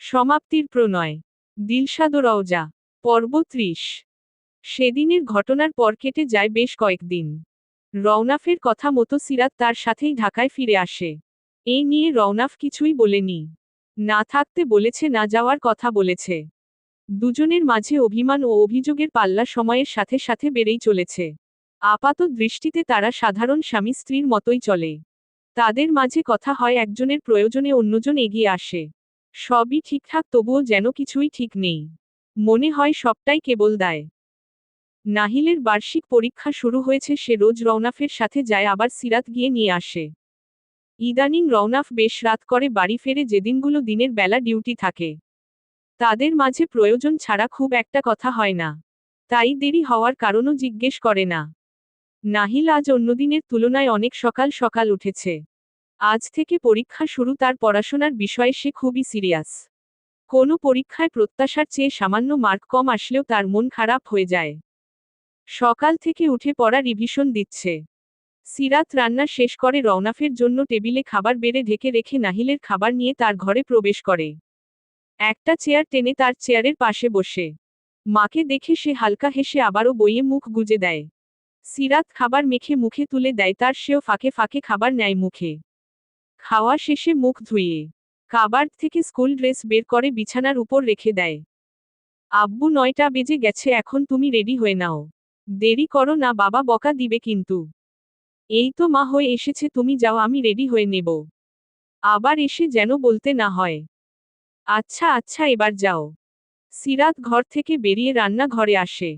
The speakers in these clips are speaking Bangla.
সমাপ্তির প্রণয়। দিলশাদ রওজা। পর্ব ত্রিশ। সেদিনের ঘটনার পর কেটে যায় বেশ কয়েকদিন। রওনাফের কথা মতো সিরাত তার সাথেই ঢাকায় ফিরে আসে। এই নিয়ে রওনাফ কিছুই বলেনি। না থাকতে বলেছে, না যাওয়ার কথা বলেছে। দুজনের মাঝে অভিমান ও অভিযোগের পাল্লা সময়ের সাথে সাথে বেড়েই চলেছে। আপাত দৃষ্টিতে তারা সাধারণ স্বামী স্ত্রীর মতোই চলে। তাদের মাঝে কথা হয় একজনের প্রয়োজনে অন্যজন এগিয়ে আসে। সবই ঠিকঠাক তবুও যেন কিছুই ঠিক নেই। মনে হয় সবটাই কেবল দায়। নাহিলের বার্ষিক পরীক্ষা শুরু হয়েছে, সে রোজ রওনাফের সাথে যায়, আবার সিরাত গিয়ে নিয়ে আসে। ইদানিং রওনাফ বেশ রাত করে বাড়ি ফেরে যেদিনগুলো দিনের বেলা ডিউটি থাকে। তাদের মাঝে প্রয়োজন ছাড়া খুব একটা কথা হয় না। তাই দেরি হওয়ার কারণও জিজ্ঞেস করে না। নাহিল আজ অন্যদিনের তুলনায় অনেক সকাল সকাল উঠেছে। আজ থেকে পরীক্ষা শুরু, তার পড়াশোনার বিষয়ে সে খুবই সিরিয়াস। কোনো পরীক্ষায় প্রত্যাশার চেয়ে সামান্য মার্ক কম আসলেও তার মন খারাপ হয়ে যায়। সকাল থেকে উঠে পড়া রিভিশন দিচ্ছে। সিরাত রান্না শেষ করে রওনাফের জন্য টেবিলে খাবার বেড়ে ঢেকে রেখে নাহিলের খাবার নিয়ে তার ঘরে প্রবেশ করে। একটা চেয়ার টেনে তার চেয়ারের পাশে বসে। মাকে দেখে সে হালকা হেসে আবারও বইয়ে মুখ গুজে দেয়। সিরাত খাবার মেখে মুখে তুলে দেয়, তার সেও ফাঁকে ফাঁকে খাবার নেয় মুখে। খাওয়া শেষে মুখ ধুইয়ে কাবার থেকে স্কুল ড্রেস বের করে বিছানার উপর রেখে দেয়। আব্বু নয়টা বেজে গেছে, এখন তুমি রেডি হয়ে নাও। দেরি করো না, বাবা বকা দিবে কিন্তু। এই তো মা হয়ে এসেছে, তুমি যাও, আমি রেডি হয়ে নেব। আবার এসে যেন বলতে না হয়। আচ্ছা আচ্ছা এবার যাও। সিরাত ঘর থেকে বেরিয়ে রান্না ঘরে আসে।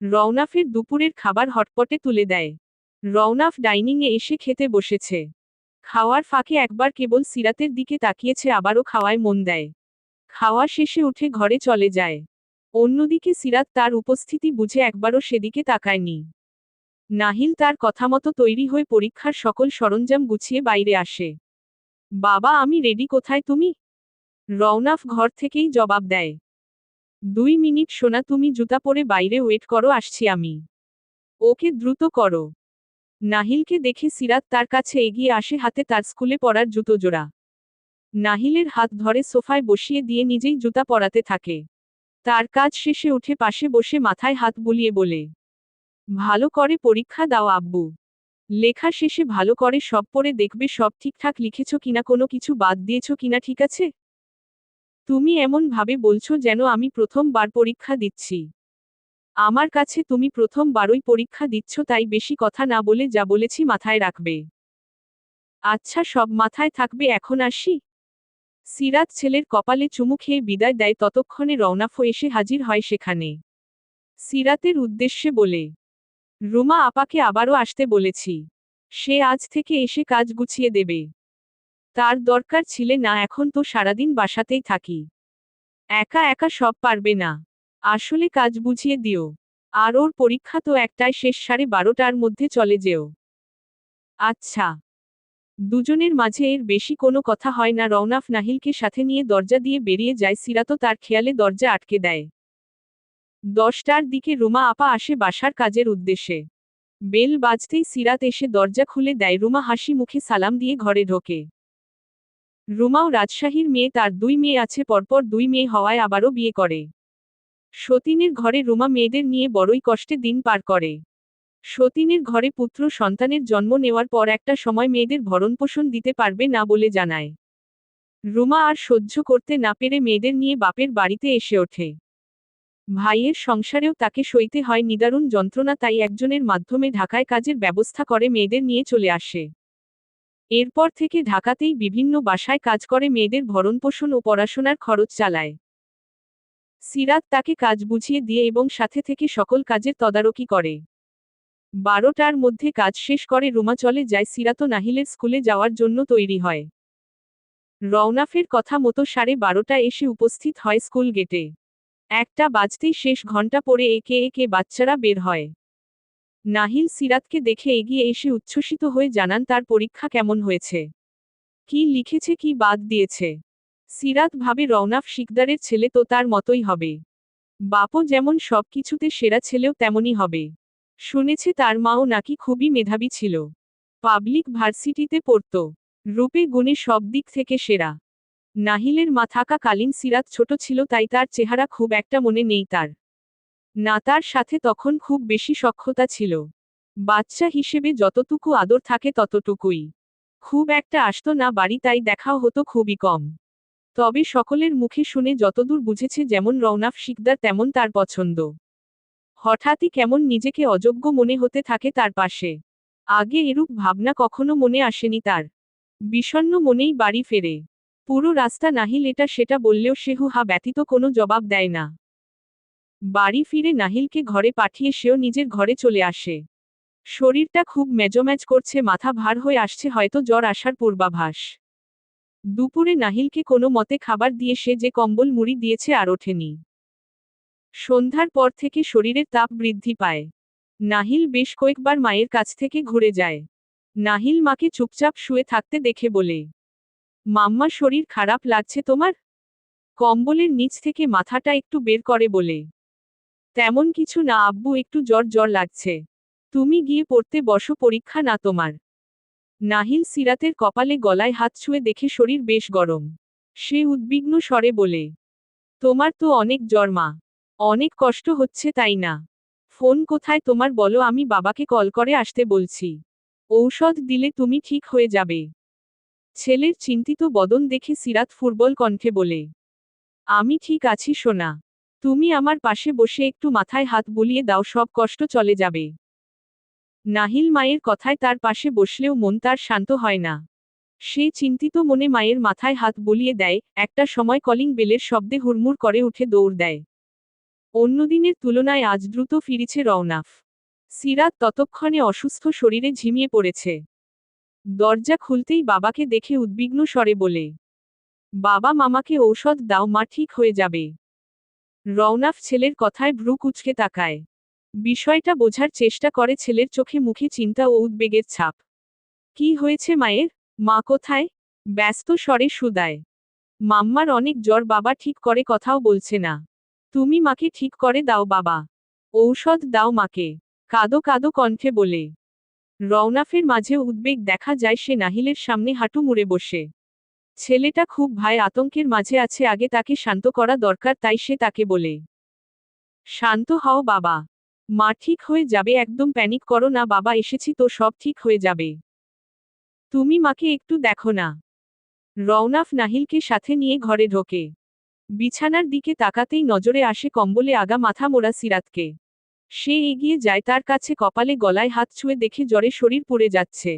রওনাফের দুপুরের খাবার হটপটে তুলে দেয়। রওনাফ ডাইনিংয়ে এসে খেতে বসেছে। খাওয়ার ফাঁকে একবার কেবল সিরাতের দিকে তাকিয়েছে, আবারও খাওয়ায় মন দেয়। খাওয়া শেষে উঠে ঘরে চলে যায়। অন্যদিকে সিরাত তার উপস্থিতি বুঝে একবারও সেদিকে তাকায়নি। নাহিল তার কথামতো তৈরি হয়ে পরীক্ষার সকল সরঞ্জাম গুছিয়ে বাইরে আসে। বাবা, আমি রেডি কোথায় তুমি? রওনাফ ঘর থেকেই জবাব দেয়। দুই মিনিট শোনা তুমি জুতা পরে বাইরে ওয়েট করো, আসছি আমি। ওকে দ্রুত করো। নাহিলকে দেখে সিরাত তার কাছে এগিয়ে আসে হাতে তার স্কুলে পড়ার জুতো জোড়া। নাহিলের হাত ধরে সোফায় বসিয়ে দিয়ে নিজেই জুতা পরাতে থাকে। তার কাজ শেষে উঠে পাশে বসে মাথায় হাত বুলিয়ে বলে, ভালো করে পরীক্ষা দাও আব্বু। লেখা শেষে ভালো করে সব পড়ে দেখবে সব ঠিকঠাক লিখেছ কিনা, কোনো কিছু বাদ দিয়েছ কিনা ঠিক আছে? তুমি এমন ভাবে বলছো যেন আমি প্রথমবার পরীক্ষা দিচ্ছি। আমার কাছে তুমি প্রথমবারই পরীক্ষা দিচ্ছ, তাই বেশি কথা না বলে যা বলেছি মাথায় রাখবে। আচ্ছা সব মাথায় থাকবে, এখন আসি। সিরাত ছেলের কপালে চুমু খেয়ে বিদায় দেয়, ততক্ষণে রওনাফ এসে হাজির হয় সেখানে। সিরাতের উদ্দেশ্যে বলে, রুমা আপাকে আবারও আসতে বলেছি। সে আজ থেকে এসে কাজ গুছিয়ে দেবে। তার দরকার ছিলে না, এখন তো সারাদিন বাসাতেই থাকি। একা একা সব পারবে না। আসলে কাজ বুঝিয়ে দিও। আর ওর পরীক্ষা তো একটায় শেষ সাড়ে বারোটার মধ্যে চলে যেও। আচ্ছা। দুজনের মাঝে এর বেশি কোনো কথা হয় না। রওনাফ নাহিলকে সাথে নিয়ে দরজা দিয়ে বেরিয়ে যায়। সিরাতও তার খেয়ালে দরজা আটকে দেয়। দশটার দিকে রুমা আপা আসে বাসার কাজের উদ্দেশ্যে। বেল বাজতেই সিরাত এসে দরজা খুলে দেয়। রুমা হাসি মুখে সালাম দিয়ে ঘরে ঢোকে। রুমাও রাজশাহীর মেয়ে, তার দুই মেয়ে আছে। পরপর দুই মেয়ে হওয়ায় আবারও বিয়ে করে। সতীনের ঘরে রুমা মেয়েদের নিয়ে বড়ই কষ্টে দিন পার করে। সতীনের ঘরে পুত্র সন্তানের জন্ম নেওয়ার পর একটা সময় মেয়েদের ভরণপোষণ দিতে পারবে না বলে জানায়। রুমা আর সহ্য করতে না পেরে মেয়েদের নিয়ে বাপের বাড়িতে এসে ওঠে। ভাইয়ের সংসারেও তাকে সইতে হয় নিদারুণ যন্ত্রণা তাই একজনের মাধ্যমে ঢাকায় কাজের ব্যবস্থা করে মেয়েদের নিয়ে চলে আসে। এরপর থেকে ঢাকাতেই বিভিন্ন বাসায় কাজ করে মেয়েদের ভরণপোষণ ও পড়াশোনার খরচ চালায়। সিরাত তাকে কাজ বুঝিয়ে দিয়ে এবং সাথে থেকে সকল কাজের তদারকি করে। বারোটার মধ্যে কাজ শেষ করে রুমা চলে যায় সিরাত নাহিলের স্কুলে যাওয়ার জন্য তৈরি হয়। রওনাফের কথা মতো সাড়ে বারোটা এসে উপস্থিত হয় স্কুল গেটে। একটা বাজতেই শেষ ঘণ্টা পরে একে একে বাচ্চারা বের হয়। নাহিল সিরাতকে দেখে এগিয়ে এসে উচ্ছ্বসিত হয়ে জানান তার পরীক্ষা কেমন হয়েছে। কি লিখেছে, কি বাদ দিয়েছে। সিরাত ভাবে রওনাফ শিকদারের ছেলে তো তার মতোই হবে। বাপও যেমন সব কিছুতে সেরা ছেলেও তেমনই হবে। শুনেছে তার মাও নাকি খুবই মেধাবী ছিল। পাবলিক ভার্সিটিতে পড়ত। রূপে গুণে সব দিক থেকে সেরা। নাহিলের মা থাকাকালীন সিরাত ছোট ছিল তাই তার চেহারা খুব একটা মনে নেই তার। না তার সাথে তখন খুব বেশি সক্ষতা ছিল। বাচ্চা হিসেবে যতটুকু আদর থাকে ততটুকুই। খুব একটা আসতো না বাড়ি তাই দেখাও হতো খুবই কম। তবে সকলের মুখে শুনে যতদূর বুঝেছে যেমন রওনাফ শিকদার, তেমন তার পছন্দ। হঠাৎই কেমন নিজেকে অযোগ্য মনে হতে থাকে তার পাশে। আগে এরূপ ভাবনা কখনো মনে আসেনি তার। বিষণ্ণ মনেই বাড়ি ফেরে। পুরো রাস্তা নাহিল এটা সেটা বললেও সে হা ব্যতীত কোনো জবাব দেয় না। বাড়ি ফিরে নাহিলকে ঘরে পাঠিয়ে সেও নিজের ঘরে চলে আসে। শরীরটা খুব মেজম্যাজ করছে, মাথা ভার হয়ে আসছে, হয়তো জ্বর আসার পূর্বাভাস। দুপুরে নাহিলকে কোনো মতে খাবার দিয়ে সে যে কম্বল মুড়ি দিয়েছে আর ওঠেনি। সন্ধ্যার পর থেকে শরীরের তাপ বৃদ্ধি পায়। নাহিল বেশ কয়েকবার মায়ের কাছ থেকে ঘুরে যায়। নাহিল মাকে চুপচাপ শুয়ে থাকতে দেখে বলে, মাম্মা, শরীর খারাপ লাগছে তোমার? কম্বলের নিচ থেকে মাথাটা একটু বের করে বলে, তেমন কিছু না আব্বু, একটু জ্বর জ্বর লাগছে। তুমি গিয়ে পড়তে বসো, পরীক্ষা না তোমার। নাহিল সিরাতের কপালে গলায় হাত ছুঁয়ে দেখে শরীর বেশ গরম। সে উদ্বিগ্ন স্বরে বলে, তোমার তো অনেক জ্বর মা। অনেক কষ্ট হচ্ছে তাই না? ফোন কোথায় তোমার বলো, আমি বাবাকে কল করে আসতে বলছি। ঔষধ দিলে তুমি ঠিক হয়ে যাবে ছেলের চিন্তিত বদন দেখে সিরাত ফুটবল কণ্ঠে বলে, আমি ঠিক আছি সোনা। তুমি আমার পাশে বসে একটু মাথায় হাত বুলিয়ে দাও, সব কষ্ট চলে যাবে। নাহিল মায়ের কথায় তার পাশে বসলেও মন তার শান্ত হয় না। সে চিন্তিত মনে মায়ের মাথায় হাত বলিয়ে দেয়, একটা সময় কলিং বেলের শব্দে হুড়মুড় করে উঠে দৌড় দেয়। অন্যদিনের তুলনায় আজ দ্রুত ফিরিছে রওনাফ। সিরাত ততক্ষণে অসুস্থ শরীরে ঝিমিয়ে পড়েছে। দরজা খুলতেই বাবাকে দেখে উদ্বিগ্ন স্বরে বলে, বাবা মামাকে ঔষধ দাও, মা ঠিক হয়ে যাবে। রওনাফ ছেলের কথায় ভ্রু কুচকে তাকায়। বিষয়টা বোঝার চেষ্টা করে ছেলের চোখে মুখে চিন্তা ও উদ্বেগের ছাপ। কি হয়েছে মায়ের? মা কোথায়? ব্যস্ত স্বরে সুদায়। মাম্মার অনেক জ্বর বাবা ঠিক করে কথাও বলছে না। তুমি মাকে ঠিক করে দাও বাবা। ঔষধ দাও মাকে। কাদো কাদো কণ্ঠে বলে। রওনাফের মাঝে উদ্বেগ দেখা যায় সে নাহিলের সামনে হাঁটু মুড়ে বসে। ছেলেটা খুব ভাই আতঙ্কের মাঝে আছে, আগে তাকে শান্ত করা দরকার, তাই সে তাকে বলে, শান্ত হও বাবা। মা ঠিক হয়ে যাবে, একদম প্যানিক করো না, বাবা এসেছি তো সব ঠিক হয়ে যাবে। তুমি মাকে একটু দেখো না। রওনাফ নাহিলকে সাথে নিয়ে ঘরে ঢোকে। বিছানার দিকে তাকাতেই নজরে আসে কম্বলে আগা মাথা মোড়া সিরাতকে। সে এগিয়ে যায় তার কাছে কপালে গলায় হাত ছুঁয়ে দেখে জ্বরে শরীর পড়ে যাচ্ছে।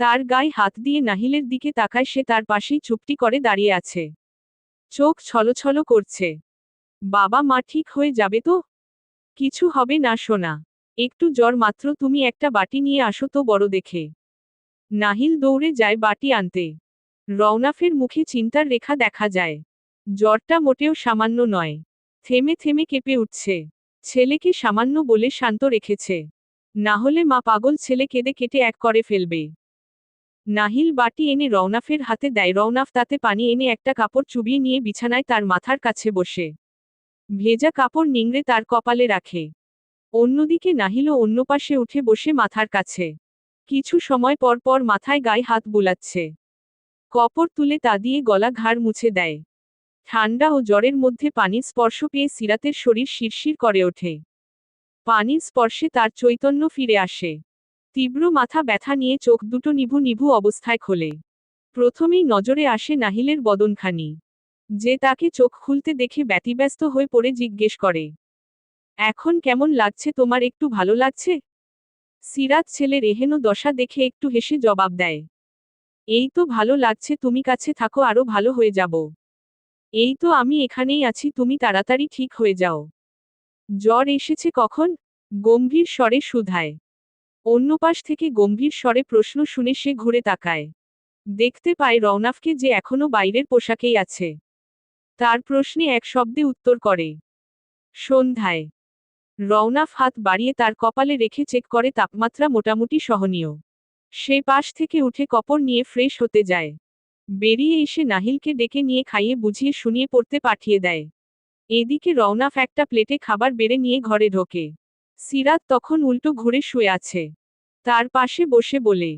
তার গায়ে হাত দিয়ে নাহিলের দিকে তাকায় সে তার পাশেই চুপটি করে দাঁড়িয়ে আছে। চোখ ছলছল করছে। বাবা মা ঠিক হয়ে যাবে তো? কিছু হবে না শোনা একটু জ্বর মাত্র, তুমি একটা বাটি নিয়ে আসো তো বড় দেখে। নাহিল দৌড়ে যায় বাটি আনতে। রওনাফের মুখে চিন্তার রেখা দেখা যায়। জ্বরটা মোটেও সামান্য নয়। থেমে থেমে কেঁপে উঠছে। ছেলেকে সামান্য বলে শান্ত রেখেছে। না হলে মা পাগল ছেলে কেঁদে কেটে এক করে ফেলবে। নাহিল বাটি এনে রওনাফের হাতে দেয়। রওনাফ তাতে পানি এনে একটা কাপড় চুবিয়ে নিয়ে বিছানায় তার মাথার কাছে বসে। ভেজা কাপড় নিংড়ে তার কপালে রাখে। অন্যদিকে নাহিল অন্য পাশে উঠে বসে মাথার কাছে। কিছু সময় পর পর মাথায় গায়ে হাত বুলাচ্ছে। কপর তুলে তা দিয়ে গলা ঘাড় মুছে দেয়। ঠান্ডা ও জ্বরের মধ্যে পানির স্পর্শ পেয়ে সিরাতের শরীর শিরশির করে ওঠে। পানির স্পর্শে তার চৈতন্য ফিরে আসে। তীব্র মাথা ব্যথা নিয়ে চোখ দুটো নিভু নিভু অবস্থায় খোলে। প্রথমেই নজরে আসে নাহিলের বদনখানি। যে তাকে চোখ খুলতে দেখে ব্যতিব্যস্ত হয়ে পড়ে জিজ্ঞেস করে, এখন কেমন লাগছে তোমার একটু ভালো লাগছে? সিরাত ছেলের এহেন দশা দেখে একটু হেসে জবাব দেয়, এই তো ভালো লাগছে, তুমি কাছে থাকো, আরও ভালো হয়ে যাব। এই তো আমি এখানেই আছি, তুমি তাড়াতাড়ি ঠিক হয়ে যাও। জ্বর এসেছে কখন? গম্ভীর স্বরে সুধায়। অন্য পাশ থেকে গম্ভীর স্বরে প্রশ্ন শুনে সে ঘুরে তাকায়। দেখতে পায় রওনাফকে যে এখনও বাইরের পোশাকেই আছে। তার প্রশ্নে এক শব্দে উত্তর করে। সন্ধ্যায়। রওনাফ হাত বাড়িয়ে তার কপালে রেখে চেক করে তাপমাত্রা মোটামুটি সহনীয়। সে পাশ থেকে উঠে কপর নিয়ে ফ্রেশ হতে যায়। বেরিয়ে এসে নাহিলকে ডেকে নিয়ে খাইয়ে বুঝিয়ে শুনিয়ে পড়তে পাঠিয়ে দেয়। এদিকে রওনাফ একটা প্লেটে খাবার বেড়ে নিয়ে ঘরে ঢোকে। সিরাত তখন উল্টো ঘুরে শুয়ে আছে। তার পাশে বসে বলে,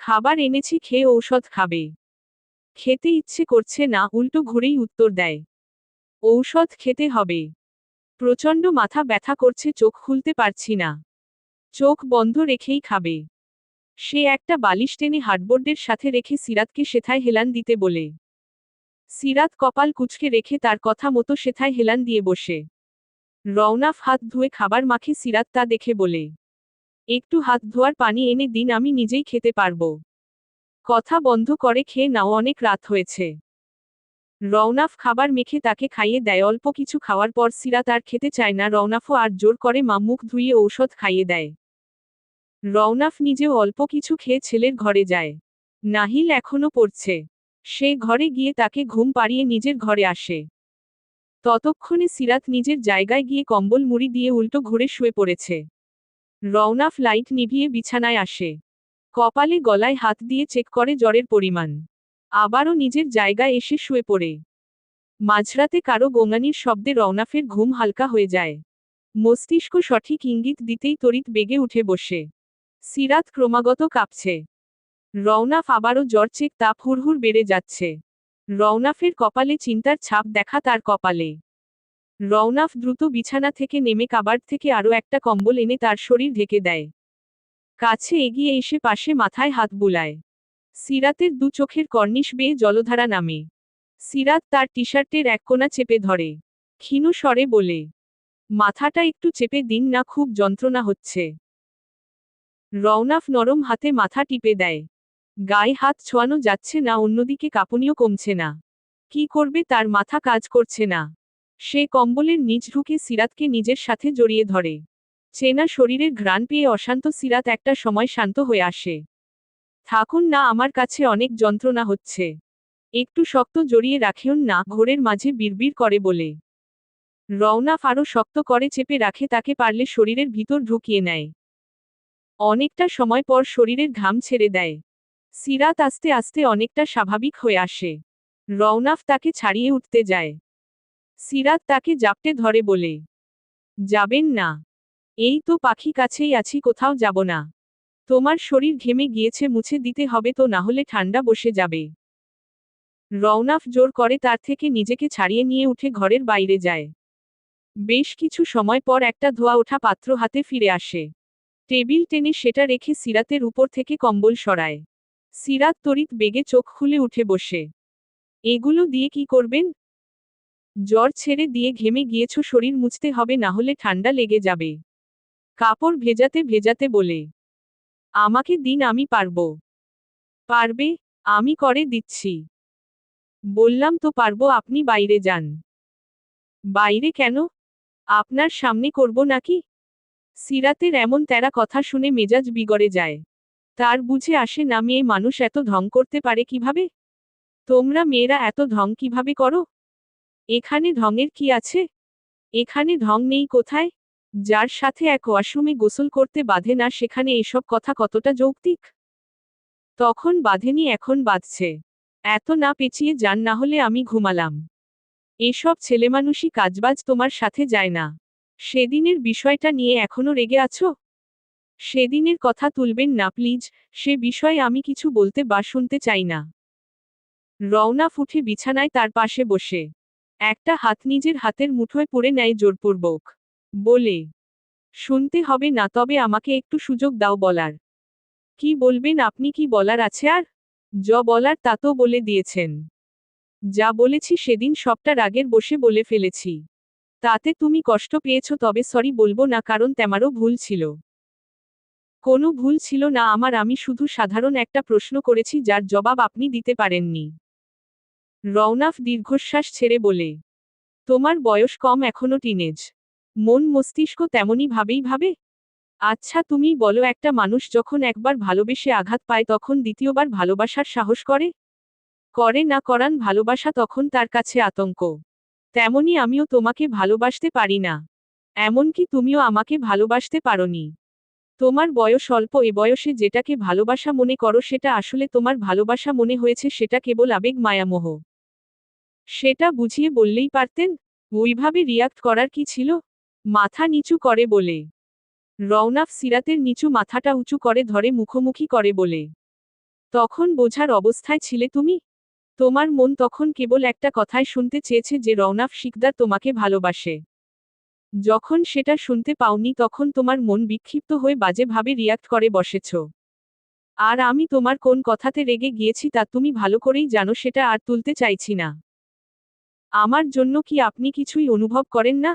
খাবার এনেছি, খেয়ে ঔষধ খাবে। খেতে ইচ্ছে করছে না, উল্টো ঘুরেই উত্তর দেয়। ঔষধ খেতে হবে। প্রচণ্ড মাথা ব্যথা করছে, চোখ খুলতে পারছি না। চোখ বন্ধ রেখেই খাবে। সে একটা বালিশ টেনে হার্ডবোর্ডের সাথে রেখে সিরাতকে সেথায় হেলান দিতে বলে। সিরাত কপাল কুচকে রেখে তার কথা মতো সেথায় হেলান দিয়ে বসে। রওনাফ হাত ধুয়ে খাবার মাখে সিরাত তা দেখে বলে, একটু হাত ধোয়ার পানি এনে দিন, আমি নিজেই খেতে পারব। কথা বন্ধ করে খেয়ে নাও, অনেক রাত হয়েছে। রওনাফ খাবার মেখে তাকে খাইয়ে দেয়, অল্প কিছু খাওয়ার পর সিরাত আর খেতে চায় না, রওনাফও আর জোর করে মা মুখ ধুইয়ে ঔষধ খাইয়ে দেয়। রওনাফ নিজেও অল্প কিছু খেয়ে ছেলের ঘরে যায়। নাহিল এখনও পড়ছে। সে ঘরে গিয়ে তাকে ঘুম পাড়িয়ে নিজের ঘরে আসে। ততক্ষণে সিরাত নিজের জায়গায় গিয়ে কম্বল মুড়ি দিয়ে উল্টো ঘুরে শুয়ে পড়েছে। রওনাফ লাইট নিভিয়ে বিছানায় আসে। কপালে গলায় হাত দিয়ে চেক করে জ্বরের পরিমাণ। আবারও নিজের জায়গায় এসে শুয়ে পড়ে। মাঝরাতে কারও গোঙানির শব্দে রওনাফের ঘুম হালকা হয়ে যায়। মস্তিষ্ক সঠিক ইঙ্গিত দিতেই তড়িৎ বেগে উঠে বসে। সিরাত ক্রমাগত কাঁপছে। রওনাফ আবারও জ্বর চেক তাপ হুড়হুড় বেড়ে যাচ্ছে। রওনাফের কপালে চিন্তার ছাপ দেখা তার কপালে। রওনাফ দ্রুত বিছানা থেকে নেমে কাবার থেকে আরও একটা কম্বল এনে তার শরীর ঢেকে দেয়। কাছে এগিয়ে এসে পাশে মাথায় হাত বুলায়। সিরাতের দু চোখের কর্নিশ বেয়ে জলধারা নামে। সিরাত তার টি শার্টের এক কোণা চেপে ধরে। ক্ষীণ স্বরে বলে, মাথাটা একটু চেপে দিন না, খুব যন্ত্রণা হচ্ছে। রওনাফ নরম হাতে মাথা টিপে দেয়। গায়ে হাত ছোঁয়ানো যাচ্ছে না, অন্যদিকে কাঁপুনিও কমছে না। কি করবে তার মাথা কাজ করছে না। সে কম্বলের নিচ ঢুকে সিরাতকে নিজের সাথে জড়িয়ে ধরে। চেনা শরীরের ঘ্রাণ পেয়ে অশান্ত সিরাত একটা সময় শান্ত হয়ে আসে। থাকুন না, আমার কাছে অনেক যন্ত্রণা হচ্ছে। একটু শক্ত জড়িয়ে রাখেন না, ঘোরের মাঝে বিড়বিড় করে বলে। রওনাফ আরও শক্ত করে চেপে রাখে, তাকে পারলে শরীরের ভিতর ঢুকিয়ে নেয়। অনেকটা সময় পর শরীরের ঘাম ছেড়ে দেয়। সিরাত আস্তে আস্তে অনেকটা স্বাভাবিক হয়ে আসে। রওনাফ তাকে ছাড়িয়ে উঠতে যায়। সিরাত তাকে জাপটে ধরে বলে, যাবেন না। এই তো পাখি কাছেই আছি, কোথাও যাব না। তোমার শরীর ঘেমে গিয়েছে, মুছে দিতে হবে তো, না হলে ঠান্ডা বসে যাবে। রওনাফ জোর করে তার থেকে নিজেকে ছাড়িয়ে নিয়ে উঠে ঘরের বাইরে যায়। বেশ কিছু সময় পর একটা ধোয়া ওঠা পাত্র হাতে ফিরে আসে। টেবিল টেনে সেটা রেখে সিরাতের উপর থেকে কম্বল সরায়। সিরাত তড়িৎ বেগে চোখ খুলে উঠে বসে। এগুলো দিয়ে কি করবেন? জ্বর ছেড়ে দিয়ে ঘেমে গিয়েছ, শরীর মুছতে হবে, না হলে ঠান্ডা লেগে যাবে। কাপড় ভেজাতে ভেজাতে বলে, আমাকে দিন, আমি পারব। পারবে, আমি করে দিচ্ছি। বললাম, তো পারব, আপনি বাইরে যান। বাইরে কেন? আপনার সামনে করব নাকি? সিরাতের এমন তেরা কথা শুনে মেজাজ বিগড়ে যায়। তার বুঝে আসে, না, মেয়ে মানুষ এত ঢং করতে পারে কীভাবে? তোমরা মেয়েরা এত ঢং কীভাবে করো? এখানে ঢঙের কি আছে? এখানে ঢং নেই কোথায়? যার সাথে এক ওয়াশরুমে গোসল করতে বাধে না, সেখানে এসব কথা কতটা যৌক্তিক? তখন বাঁধেনি এখন বাঁধছে। এত না পেঁচিয়ে যান, না হলে আমি ঘুমালাম। এসব ছেলেমানুষই কাজবাজ তোমার সাথে যায় না। সেদিনের বিষয়টা নিয়ে এখনও রেগে আছো? সেদিনের কথা তুলবেন না, প্লিজ। সে বিষয়ে আমি কিছু বলতে বা শুনতে চাই না। রওনা ফুটে বিছানায় তার পাশে বসে। একটা হাত নিজের হাতের মুঠোয় পড়ে নেয় জোরপূর্বক। বলে, শুনতে হবে না, তবে আমাকে একটু সুযোগ দাও বলার। কি বলবেন, আপনি কি বলার আছে আর? য বলার, তা তো বলে দিয়েছেন। যা বলেছি সেদিন সবটা রাগের বসে বলে ফেলেছি। তাতে তুমি কষ্ট পেয়েছ, তবে সরি বলব না, কারণ তেমারও ভুল ছিল। কোনো ভুল ছিল না, আমার আমি শুধু সাধারণ একটা প্রশ্ন করেছি, যার জবাব আপনি দিতে পারেননি। রওনাফ দীর্ঘশ্বাস ছেড়ে বলে, তোমার বয়স কম এখনও, টিনেজ। মন মস্তিষ্ক তেমনই ভাবেই ভাবে। আচ্ছা তুমি বলো, একটা মানুষ যখন একবার ভালোবেসে আঘাত পায়, তখন দ্বিতীয়বার ভালোবাসার সাহস করে? করে না করান ভালোবাসা, তখন তার কাছে আতঙ্ক। তেমনি আমিও তোমাকে ভালোবাসতে পারি না। এমনকি তুমিও আমাকে ভালোবাসতে পারোনি। তোমার বয়স অল্প, এ বয়সে যেটাকে ভালোবাসা মনে করো, সেটা আসলে তোমার ভালোবাসা মনে হয়েছে, সেটা কেবল আবেগ, মায়ামোহ। সেটা বুঝিয়ে বললেই পারতেন? ওইভাবে রিয়াক্ট করার কি ছিল? মাথা নিচু করে বলে। রওনাফ সিরাতের নিচু মাথাটা উঁচু করে ধরে মুখোমুখি করে বলে। তখন বোঝার অবস্থায় ছিলে তুমি? তোমার মন তখন কেবল একটা কথায় শুনতে চেয়েছে যে রওনাফ শিকদার তোমাকে ভালোবাসে। যখন সেটা শুনতে পাওনি তখন তোমার মন বিক্ষিপ্ত হয়ে বাজেভাবে রিয়াক্ট করে বসেছ। আর আমি তোমার কোন কথাতে রেগে গিয়েছি তা তুমি ভালো করেই জানো সেটা আর তুলতে চাইছি না। আমার জন্য কি আপনি কিছুই অনুভব করেন না?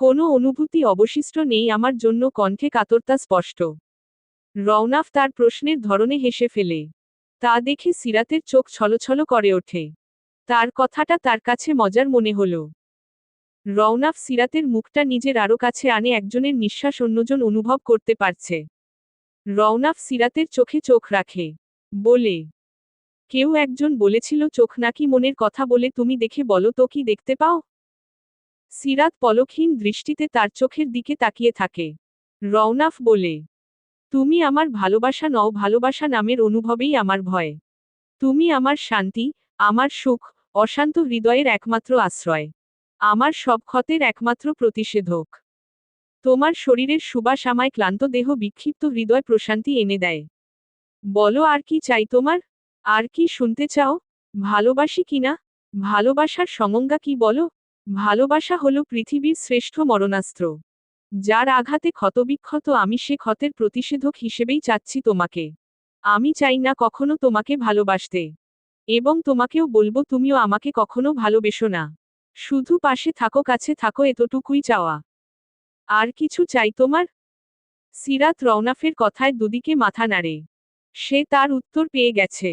কোনো অনুভূতি অবশিষ্ট নেই আমার জন্য কণ্ঠে কাতরতা স্পষ্ট। রওনাফ তার প্রশ্নের ধরনে হেসে ফেলে। তা দেখে সিরাতের চোখ ছলছল করে ওঠে। তার কথাটা তার কাছে মজার মনে হল। রওনাফ সিরাতের মুখটা নিজের আরও কাছে আনে একজনের নিঃশ্বাস অন্যজন অনুভব করতে পারছে। রওনাফ সিরাতের চোখে চোখ রাখে। বলে, কেউ একজন বলেছিল চোখ নাকি মনের কথা বলে তুমি দেখে বলো তো কি দেখতে পাও? সিরাত পলকহীন দৃষ্টিতে তার চোখের দিকে তাকিয়ে থাকে। রওনাফ বলে, তুমি আমার ভালোবাসা নও, ভালোবাসা নামের অনুভবেই আমার ভয়। তুমি আমার শান্তি, আমার সুখ, অশান্ত হৃদয়ের একমাত্র আশ্রয়। আমার সব ক্ষতের একমাত্র প্রতিষেধক। তোমার শরীরের সুবাস আমায় ক্লান্ত দেহ, বিক্ষিপ্ত হৃদয় প্রশান্তি এনে দেয়। বলো, আর কি চাই তোমার? আর কি শুনতে চাও? ভালোবাসি কিনা ভালোবাসার সমঙ্গা কি বলো? ভালোবাসা হলো পৃথিবীর শ্রেষ্ঠ মরণাস্ত্র। যার আঘাতে ক্ষতবিক্ষত আমি সে ক্ষতের প্রতিষেধক হিসেবেই চাচ্ছি তোমাকে। আমি চাই না কখনো তোমাকে ভালোবাসতে। এবং তোমাকেও বলব, তুমিও আমাকে কখনো ভালোবেসো না। শুধু পাশে থাকো, কাছে থাকো, এতটুকুই চাওয়া। আর কিছু চাই তোমার? সিরাত রওনাফের কথায় দুদিকে মাথা নাড়ে। সে তার উত্তর পেয়ে গেছে।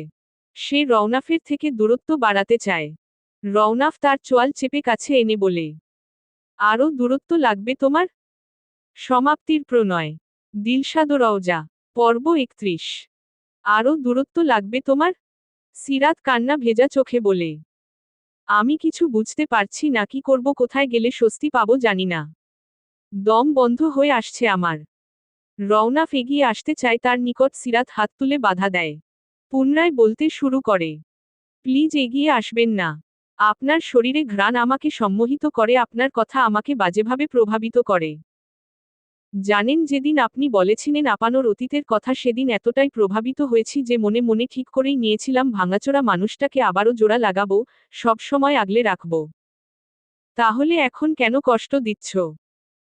সে রওনাফের থেকে দূরত্ব বাড়াতে চায়। রওনাফ তার চোয়াল চেপে কাছে এনে বলে আরও দূরত্ব লাগবে তোমার? সমাপ্তির প্রণয় দিলশাদ রওজা পর্ব একত্রিশ। আরও দূরত্ব লাগবে তোমার? সিরাত কান্না ভেজা চোখে বলে, আমি কিছু বুঝতে পারছি না, কি করব, কোথায় গেলে স্বস্তি পাবো জানি না। দম বন্ধ হয়ে আসছে আমার। রওনাফ এগিয়ে আসতে চায়, তার নিকট সিরাত হাত তুলে বাধা দেয়। পুনরায় বলতে শুরু করে, প্লিজ এগিয়ে আসবেন না। আপনার শরীরে ঘ্রাণ আমাকে সম্মোহিত করে, আপনার কথা আমাকে বাজেভাবে প্রভাবিত করে। জানেন যেদিন আপনি বলেছিলেন আপানোর অতীতের কথা, সেদিন এতটাই প্রভাবিত হয়েছি যে মনে মনে ঠিক করেই নিয়েছিলাম, ভাঙাচোরা মানুষটাকে আবারও জোড়া লাগাবো, সব সময় আগলে রাখব। তাহলে এখন কেন কষ্ট দিচ্ছ?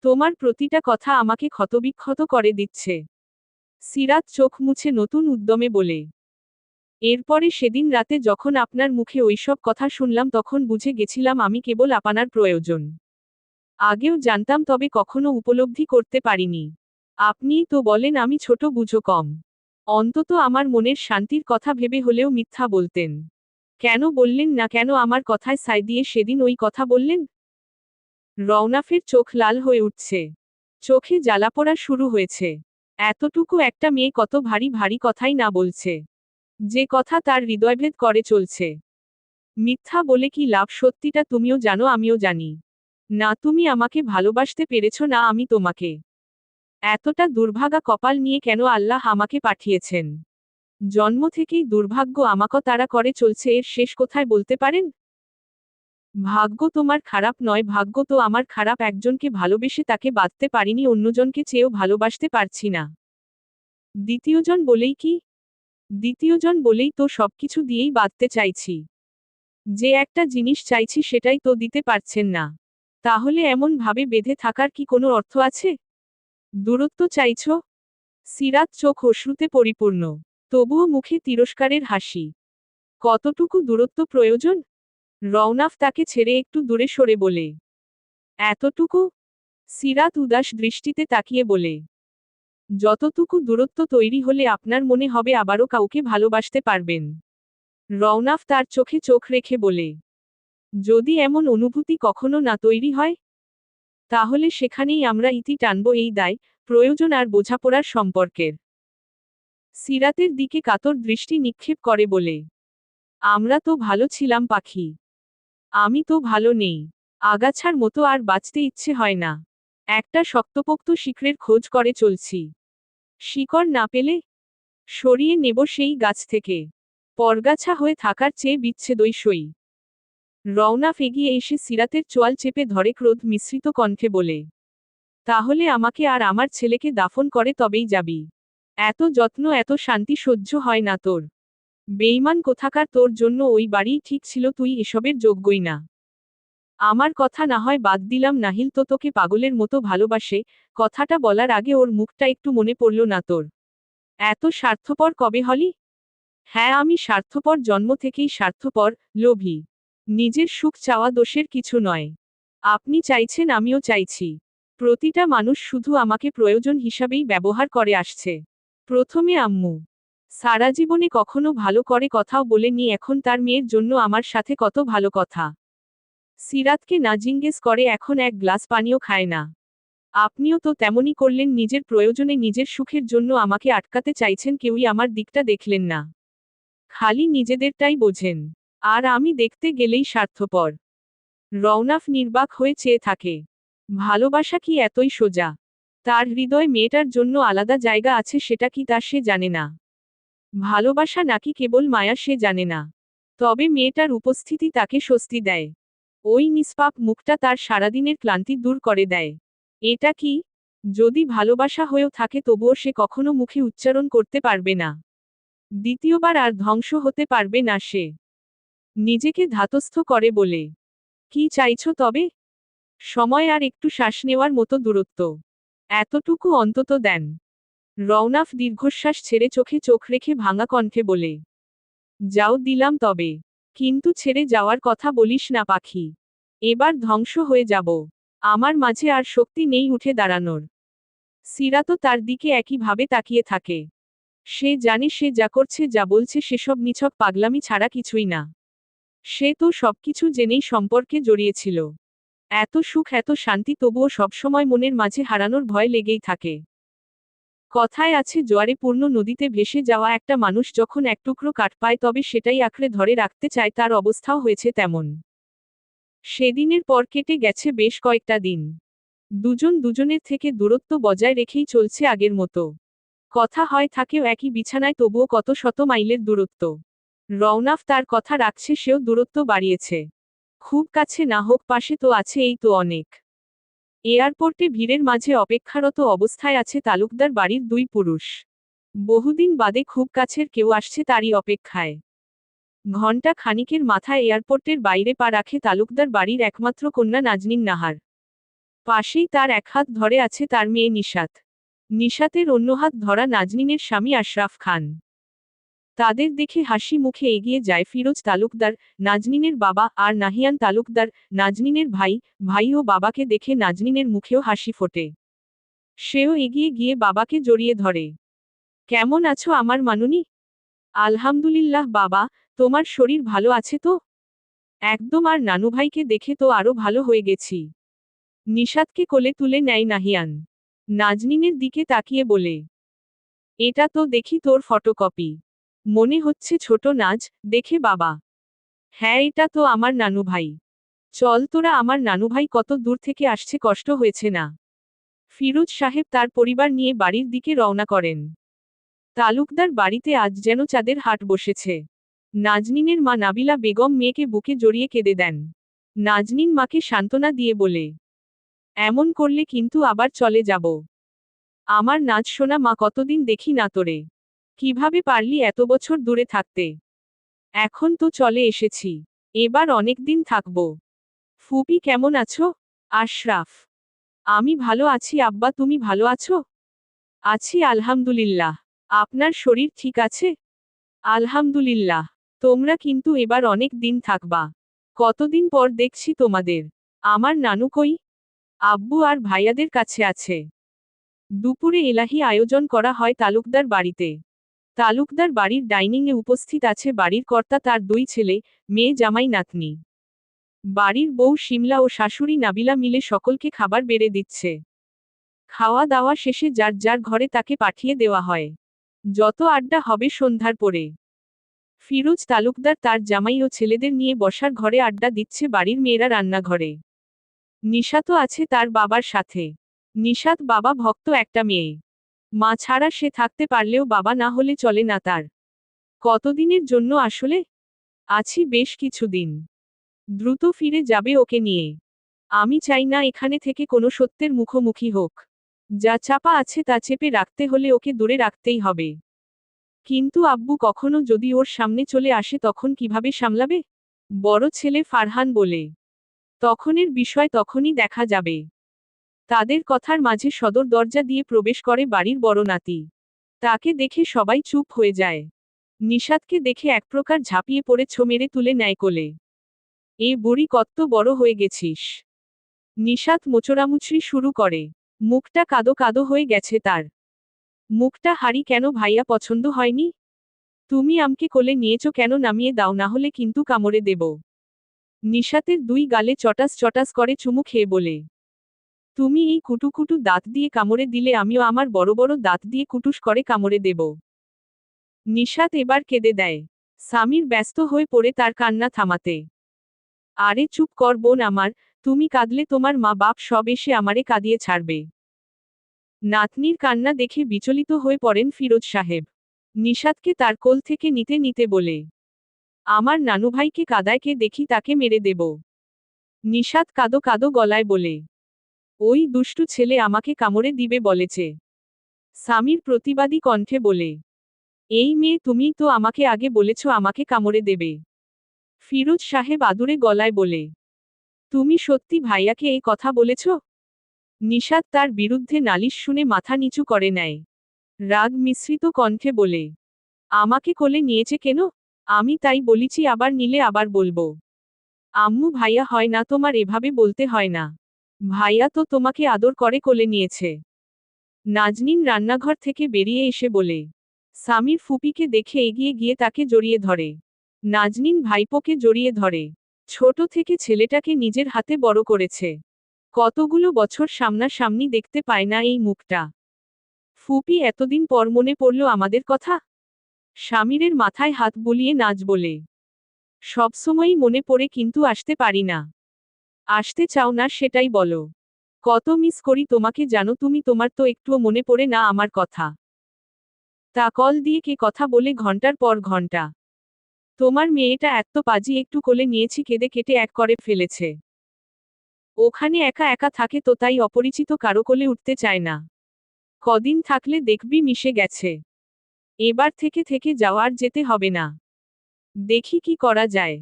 তোমার প্রতিটা কথা আমাকে ক্ষতবিক্ষত করে দিচ্ছে। সিরাত চোখ মুছে নতুন উদ্যমে বলে। এরপরে সেদিন রাতে যখন আপনার মুখে ওইসব কথা শুনলাম তখন বুঝে গেছিলাম আমি কেবল আপনার প্রয়োজন। আগেও জানতাম তবে কখনো উপলব্ধি করতে পারিনি। আপনিই তো বলেন আমি ছোট বুঝো কম। অন্তত আমার মনের শান্তির কথা ভেবে হলেও মিথ্যা বলতেন। কেন বললেন না, কেন আমার কথায় সাই দিয়ে সেদিন ওই কথা বললেন? রওনাফের চোখ লাল হয়ে উঠছে। চোখে জ্বালা পড়া শুরু হয়েছে। এতটুকু একটা মেয়ে কত ভারী ভারী কথাই না বলছে। যে কথা তার হৃদয়ভেদ করে চলছে। মিথ্যা বলে কি লাভ সত্যিটা তুমিও জানো, আমিও জানি। না, তুমি আমাকে ভালোবাসতে পেরেছ, না, আমি তোমাকে। এতটা দুর্ভাগা কপাল নিয়ে কেন আল্লাহ আমাকে পাঠিয়েছেন? জন্ম থেকেই দুর্ভাগ্য আমাকে তারা করে চলছে, এর শেষ কোথায় বলতে পারেন? ভাগ্য তোমার খারাপ নয়, ভাগ্য তো আমার খারাপ, একজনকে ভালোবেসে তাকে বাঁধতে পারিনি, অন্যজনকে চেয়েও ভালোবাসতে পারছি না। দ্বিতীয়জন বলেই কি দ্বিতীয়জন বলেই তো সবকিছু দিয়েই বাঁধতে চাইছি। যে একটা জিনিস চাইছি সেটাই তো দিতে পারছেন না। তাহলে এমন ভাবে বেঁধে থাকার কি কোনো অর্থ আছে? দূরত্ব চাইছ? সিরাত চোখ অশ্রুতে পরিপূর্ণ। তবুও মুখে তিরস্কারের হাসি। কতটুকু দূরত্ব প্রয়োজন? রওনাফ তাকে ছেড়ে একটু দূরে সরে বলে। এতটুকু? সিরাত উদাস দৃষ্টিতে তাকিয়ে বলে। যতটুকু দূরত্ব তৈরি হলে আপনার মনে হবে আবারও কাউকে ভালোবাসতে পারবেন। রওনাফ তার চোখে চোখ রেখে বলে, যদি এমন অনুভূতি কখনো না তৈরি হয়, তাহলে সেখানেই আমরা ইতি টানব এই দায়, প্রয়োজন আর বোঝাপড়ার সম্পর্কের সিরাতের দিকে কাতর দৃষ্টি নিক্ষেপ করে বলে, আমরা তো ভালো ছিলাম, পাখি। আমি তো ভালো নেই। আগাছার মতো আর বাঁচতে ইচ্ছে হয় না। একটা শক্তপোক্ত শিখরের খোঁজ করে চলছি। শিকড় না পেলে সরিয়ে নেব সেই গাছ থেকে। পরগাছা হয়ে থাকার চেয়ে বিচ্ছেদই সই। রওনা ফেগিয়ে এসে সিরাতের চোয়াল চেপে ধরে ক্রোধ মিশ্রিত কণ্ঠে বলে, তাহলে আমাকে আর আমার ছেলেকে দাফন করে তবেই যাবি। এত যত্ন, এত শান্তি সহ্য হয় না তোর। বেইমান কোথাকার তোর জন্য ওই বাড়িই ঠিক ছিল, তুই এসবের যোগ্যই না। আমার কথা না হয় বাদ দিলাম নাহিল তো তোকে পাগলের মতো ভালোবাসে, কথাটা বলার আগে ওর মুখটা একটু মনে পড়ল না তোর। এত স্বার্থপর কবে হলি? হ্যাঁ আমি স্বার্থপর, জন্ম থেকেই স্বার্থপর, লোভী। নিজের সুখ চাওয়া দোষের কিছু নয়। আপনি চাইছেন, আমিও চাইছি। প্রতিটা মানুষ শুধু আমাকে প্রয়োজন হিসাবেই ব্যবহার করে আসছে। প্রথমে আম্মু। সারা জীবনে কখনো ভালো করে কথাও বলেনি এখন তার মেয়ের জন্য আমার সাথে কত ভালো কথা। সিরাতকে না করে এখন এক গ্লাস পানিও খায় না। আপনিও তো তেমনই করলেন নিজের প্রয়োজনে নিজের সুখের জন্য আমাকে আটকাতে চাইছেন, কেউই আমার দিকটা দেখলেন না। খালি নিজেদেরটাই বোঝেন। আর আমি দেখতে গেলেই স্বার্থপর। রওনাফ নির্বাক হয়ে চেয়ে থাকে। ভালোবাসা কি এতই সোজা? তার হৃদয় মেয়েটার জন্য আলাদা জায়গা আছে, সেটা কি তা সে জানে না। ভালোবাসা নাকি কেবল মায়া সে জানে না। তবে মেয়েটার উপস্থিতি তাকে স্বস্তি দেয়। ওই নিষ্পাপ মুখটা তার সারাদিনের ক্লান্তি দূর করে দেয়। এটা কি? যদি ভালোবাসা হয়েও থাকে তবুও সে কখনো মুখে উচ্চারণ করতে পারবে না। দ্বিতীয়বার আর ধ্বংস হতে পারবে না সে। নিজেকে ধাতস্থ করে বলে, কি চাইছ তবে? সময় আর একটু শ্বাস নেওয়ার মতো দূরত্ব। এতটুকু অন্তত দেন। রওনাফ দীর্ঘশ্বাস ছেড়ে চোখে চোখ রেখে ভাঙা কণ্ঠে বলে, যাও দিলাম তবে। কিন্তু ছেড়ে যাওয়ার কথা বলিস না, পাখি। এবার ধ্বংস হয়ে যাব। আমার মাঝে আর শক্তি নেই উঠে দাঁড়ানোর। সিরাতও তার দিকে একইভাবে তাকিয়ে থাকে। সে জানে সে যা করছে, যা বলছে, সেসব নিছক পাগলামি ছাড়া কিছুই না। সে তো সবকিছু জেনেই সম্পর্কে জড়িয়েছিল। এত সুখ, এত শান্তি তবুও সবসময় মনের মাঝে হারানোর ভয় লেগেই থাকে। কথায় আছে, জোয়ারে পূর্ণ নদীতে ভেসে যাওয়া একটা মানুষ যখন এক টুকরো কাঠ পায়, তবে সেটাই আঁকড়ে ধরে রাখতে চায়, তার অবস্থাও হয়েছে তেমন। সেদিনের পর কেটে গেছে বেশ কয়েকটা দিন। দুজন দুজনের থেকে দূরত্ব বজায় রেখেই চলছে আগের মতো। কথা হয়, থাকেও একই বিছানায়, তবুও কত শত মাইলের দূরত্ব। রওনাফ তার কথা রাখছে, সেও দূরত্ব বাড়িয়েছে। খুব কাছে না হোক, পাশে তো আছে, এই তো অনেক। এয়ারপোর্টে ভিড়ের মাঝে অপেক্ষারত অবস্থায় আছে তালুকদার বাড়ির দুই পুরুষ। বহুদিন বাদে খুব কাছের কেউ আসছে তারই অপেক্ষায়। ঘণ্টা খানিকের মাথায় এয়ারপোর্টের বাইরে পা রাখে তালুকদার বাড়ির একমাত্র কন্যা নাজনিন নাহার। পাশেই তার এক হাত ধরে আছে তার মেয়ে নিশাত। নিশাতের অন্য হাত ধরা নাজনিনের স্বামী আশরাফ খান। তাদের দেখে হাসি মুখে এগিয়ে যায় ফিরোজ তালুকদার, নাজনিনের বাবা আর নাহিয়ান তালুকদার, নাজনিনের ভাই ভাই ও বাবাকে দেখে নাজনিনের মুখেও হাসি ফোটে। সেও এগিয়ে গিয়ে বাবাকে জড়িয়ে ধরে। কেমন আছো আমার মানুনি? আলহামদুলিল্লাহ বাবা, তোমার শরীর ভালো আছে তো? একদম, আর নানু ভাইকে দেখে তো আরও ভালো হয়ে গেছি। নিষাদকে কোলে তুলে নেয় নাহিয়ান। নাজনিনের দিকে তাকিয়ে বলে, এটা তো দেখি তোর ফটোকপি। মনে হচ্ছে ছোট নাজ, দেখে বাবা। হ্যাঁ এটা তো আমার নানু ভাই চল, তোরা আমার নানু ভাই কত দূর থেকে আসছে, কষ্ট হয়েছে না। ফিরোজ সাহেব তার পরিবার নিয়ে বাড়ির দিকে রওনা করেন। তালুকদার বাড়িতে আজ যেন চাঁদের হাট বসেছে। নাজনিনের মা নাবিলা বেগম মেয়েকে বুকে জড়িয়ে কেঁদে দেন। নাজনিন মাকে সান্ত্বনা দিয়ে বলে, এমন করলে কিন্তু আবার চলে যাব। আমার নাচ শোনা মা কতদিন দেখি না তোরে। কীভাবে পারলি এত বছর দূরে থাকতে? এখন তো চলে এসেছি। এবার অনেক দিন থাকব। ফুপি, কেমন আছো? আশরাফ, আমি ভালো আছি। আব্বা, তুমি ভালো আছো? আছি, আলহামদুলিল্লাহ। আপনার শরীর ঠিক আছে? আলহামদুলিল্লাহ। তোমরা কিন্তু এবার অনেক দিন থাকবা। কতদিন পর দেখছি তোমাদের। আমার নানু কই? আব্বু আর ভাইয়াদের কাছে আছে। দুপুরে এলাহি আয়োজন করা হয় তালুকদার বাড়িতে। তালুকদার বাড়ির ডাইনিংয়ে উপস্থিত আছে বাড়ির কর্তা তার দুই ছেলে, মেয়ে জামাই নাতনি। বাড়ির বউ শিমলা ও শাশুড়ি নাবিলা মিলে সকলকে খাবার বেড়ে দিচ্ছে। খাওয়া দাওয়া শেষে যার যার ঘরে তাকে পাঠিয়ে দেওয়া হয়। যত আড্ডা হবে সন্ধ্যার পরে। ফিরোজ তালুকদার তার জামাই ও ছেলেদের নিয়ে বসার ঘরে আড্ডা দিচ্ছে বাড়ির মেয়েরা রান্নাঘরে। নিশাতও আছে তার বাবার সাথে। নিশাত বাবা ভক্ত একটা মেয়ে। মা ছাড়া সে থাকতে পারলেও বাবা না হলে চলে না তার। কতদিনের জন্য আসলে? আছি বেশ কিছুদিন। দ্রুত ফিরে যাবে ওকে নিয়ে। আমি চাই না এখানে থেকে কোনো সত্যের মুখোমুখি হোক। যা চাপা আছে তা চেপে রাখতে হলে ওকে দূরে রাখতেই হবে। কিন্তু আব্বু কখনো যদি ওর সামনে চলে আসে তখন কীভাবে সামলাবে? বড় ছেলে ফারহান বলে। তখনের বিষয় তখনই দেখা যাবে। তাদের কথার মাঝে সদর দরজা দিয়ে প্রবেশ করে বাড়ির বড় নাতি। তাকে দেখে সবাই চুপ হয়ে যায়। নিষাদকে দেখে এক প্রকার ঝাঁপিয়ে পড়ে ছো মেরে তুলে নেয় কোলে। এ বুড়ি কত বড় হয়ে গেছিস। নিষাদ মোচড়ামুচড়ি শুরু করে। মুখটা কাদো কাদো হয়ে গেছে তার। মুখটা হারি কেন ভাইয়া পছন্দ হয়নি? তুমি আমকে কোলে নিয়েছো কেন নামিয়ে দাও, না হলে কিন্তু কামড়ে দেব। নিশাতের দুই গালে চটাস চটাস করে চুমু খেয়ে বলে। তুমি এই কুটুকুটু দাঁত দিয়ে কামড়ে দিলে আমিও আমার বড় বড় দাঁত দিয়ে কুটুস করে কামড়ে দেব। নিশাত এবার কেঁদে দেয়। স্বামীর ব্যস্ত হয়ে পড়ে তার কান্না থামাতে। আরে চুপ কর বোন আমার, তুমি কাঁদলে তোমার মা বাপ সব এসে আমারে কাঁদিয়ে ছাড়বে। নাতনির কান্না দেখে বিচলিত হয়ে পড়েন ফিরোজ সাহেব। নিষাদকে তার কোল থেকে নিতে নিতে বলে, আমার নানুভাইকে কাদায়কে দেখি তাকে মেরে দেব। নিষাদ কাদো কাদো গলায় বলে ওই দুষ্টু ছেলে আমাকে কামড়ে দিবে বলেছে। স্বামীর প্রতিবাদী কণ্ঠে বলে, এই মেয়ে তুমি তো আমাকে আগে বলেছ আমাকে কামড়ে দেবে। ফিরোজ সাহেব আদুরে গলায় বলে, তুমি সত্যি ভাইয়াকে এই কথা বলেছ? নিষাদ তার বিরুদ্ধে নালিশ শুনে মাথা নিচু করে নেয়। রাগ মিশ্রিত কণ্ঠে বলে, আমাকে কোলে নিয়েছে কেন? আমি তাই বলিছি, আবার নিলে আবার বলব। আম্মু ভাইয়া হয় না, তোমার এভাবে বলতে হয় না। ভাইয়া তো তোমাকে আদর করে কোলে নিয়েছে। নাজনিন রান্নাঘর থেকে বেরিয়ে এসে বলে, সামির ফুপিকে দেখে এগিয়ে গিয়ে তাকে জড়িয়ে ধরে। নাজনিন ভাইপোকে জড়িয়ে ধরে। ছোট থেকে ছেলেটাকে নিজের হাতে বড় করেছে। কতগুলো বছর সামনাসামনি দেখতে পায় না এই মুখটা। ফুপি এতদিন পর মনে পড়ল আমাদের কথা? স্বামীরের মাথায় হাত বুলিয়ে নাচ বলে, সবসময়ই মনে পড়ে কিন্তু আসতে পারি না। আসতে চাও না সেটাই বলো। কত মিস করি তোমাকে জানো তুমি তোমার তো একটুও মনে পড়ে না আমার কথা। তা কল দিয়ে কে কথা বলে ঘণ্টার পর ঘণ্টা। তোমার মেয়েটা এত পাজি একটু কোলে নিয়েছি কেঁদে কেটে এক করে ফেলেছে। ওখানে একা একা থাকে তো তাই অপরিচিত কারও কোলে উঠতে চায় না। কদিন থাকলে দেখবি মিশে গেছে। এবার থেকে থেকে যাওয়ার যেতে হবে না। দেখি কি করা যায়।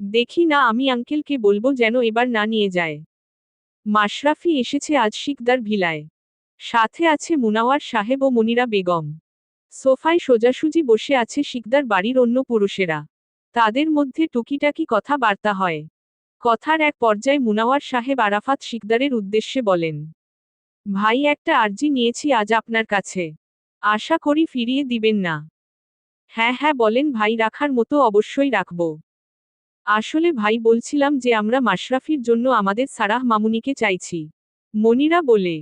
দেখি না আমি আঙ্কেলকে বলব যেন এবার না নিয়ে যায়। মাশরাফি এসেছে আজ শিকদার ভিলায়। সাথে আছে মুনাওয়ার সাহেব ও মনিরা বেগম। সোফায় সোজাসুজি বসে আছে শিকদার বাড়ির অন্য পুরুষেরা। তাদের মধ্যে টুকিটাকি কথা বার্তা হয়। কথার এক পর্যায়ে মুনাওয়ার সাহেব আরাফাত শিকদারের উদ্দেশ্যে বলেন, ভাই, একটা আর্জি নিয়েছি আজ আপনার কাছে। আশা করি ফিরিয়ে দিবেন না। হ্যাঁ হ্যাঁ বলেন ভাই, রাখার মতো অবশ্যই রাখব। আসলে ভাই বলছিলাম যে আমরা মাশরাফির জন্য আমাদের সারাহ মামুনিকে চাইছি। মনিরা বলে,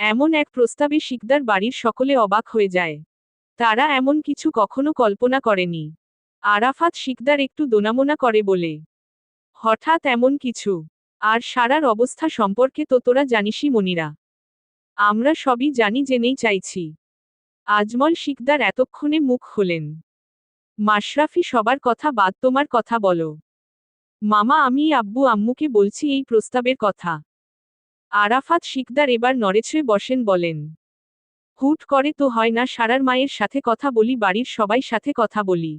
এমন এক প্রস্তাবে শিকদার বাড়ির সকলে অবাক হয়ে যায়। তারা এমন কিছু কখনো কল্পনা করেনি। আরাফাত শিকদার একটু দোনামোনা করে বলে, হঠাৎ এমন কিছু? আর সারার অবস্থা সম্পর্কে তো তোরা জানিসই মনিরা। আমরা সবই জানি জেনেই চাইছি। আজমল শিকদার এতক্ষণে মুখ খোলেন। মাশরাফি সবার কথা বাদ তোমার কথা বলো। মামা, আমি আব্বু আম্মুকে বলছি এই প্রস্তাবের কথা। আরাফাত শিকদার এবার নড়েছড়ে বসেন বলেন, হুট করে তো হয় না সারার মায়ের সাথে কথা বলি, বাড়ির সবাই সাথে কথা বলি।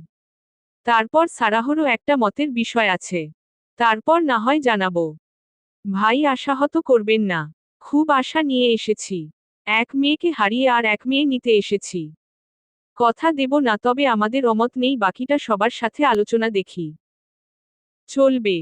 তারপর সারাহরও একটা মতের বিষয় আছে। তারপর না হয় জানাব। ভাই, আশাহত করবেন না। খুব আশা নিয়ে এসেছি। এক মেয়েকে হারিয়ে আর এক মেয়ে নিতে এসেছি। কথা দেব না তবে আমাদের অমত নেই বাকিটা সবার সাথে আলোচনা দেখি। চলবে।